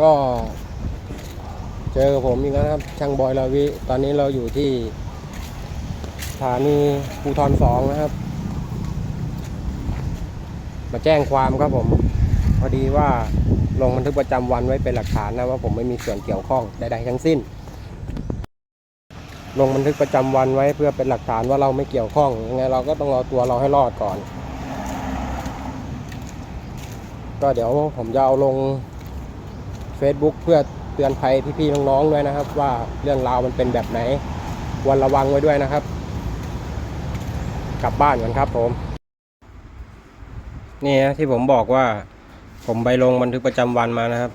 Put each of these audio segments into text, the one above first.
ก็เจอกับผมอีกแล้วครับช่างบอยลาวิ ตอนนี้เราอยู่ที่สถานีภูทรสองนะครับ มาแจ้งความครับผมพอดีว่าลงบันทึกประจำวันไว้เป็นหลักฐานนะว่าผมไม่มีส่วนเกี่ยวข้องใดๆทั้งสิ้น ลงบันทึกประจำวันไว้เพื่อเป็นหลักฐานว่าเราไม่เกี่ยวข้องยังไงเราก็ต้องเอาตัวเราให้รอดก่อน ก็เดี๋ยวผมจะเอาลง Facebook เพื่อเตือนภัยพี่ๆน้องๆด้วยนะครับ ว่าเรื่องราวมันเป็นแบบไหนควรระวังไว้ด้วยนะครับ กลับบ้านกันครับผม นี่นะที่ผมบอกว่า ผมใบลงบันทึกประจำวันมานะครับ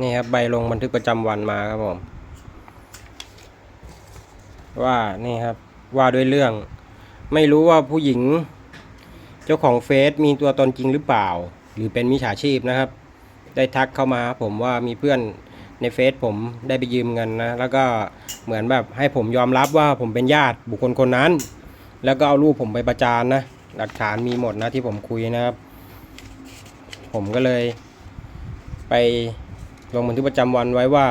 นี่ครับใบลงบันทึกประจำวันมาครับผม ว่านี่ครับว่าด้วยเรื่อง ไม่รู้ว่าผู้หญิง เจ้าของเฟซมีตัวตนจริงหรือเปล่า หรือเป็นมิจฉาชีพนะครับ ได้ทักเข้ามาผมว่ามีเพื่อนในเฟซผมได้ไปยืมเงินนะ แล้วก็เหมือนแบบให้ผมยอมรับว่าผมเป็นญาติบุคคลคนนั้น แล้วก็เอารูปผมไปประจานนะ หลักฐานมีหมดนะที่ผมคุยนะครับ ผมก็เลย ไปลงบันทึกประจำวันไว้ว่า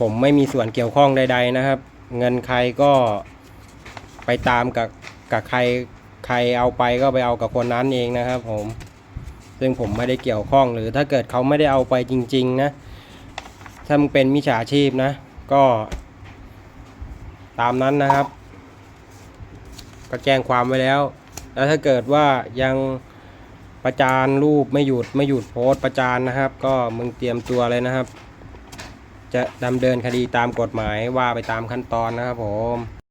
ผมไม่มีส่วนเกี่ยวข้องใด ๆนะครับ เงินใครก็ไปตามกับกับใครใครเอาไปก็ไปเอากับคนนั้นเองนะครับผม ซึ่งผมไม่ได้เกี่ยวข้องหรือถ้าเกิดเขาไม่ได้เอาไปจริง ๆ นะ ถ้ามึงเป็นมิจฉาชีพนะ ก็ ตามนั้นนะครับ ก็แจ้งความไว้แล้ว แล้วถ้าเกิดว่ายังประจานรูปไม่หยุดไม่หยุดโพสต์ประจานนะครับ ก็มึงเตรียมตัวเลยนะครับ จะดำเนินคดีตามกฎหมายว่าไปตามขั้นตอนนะครับผม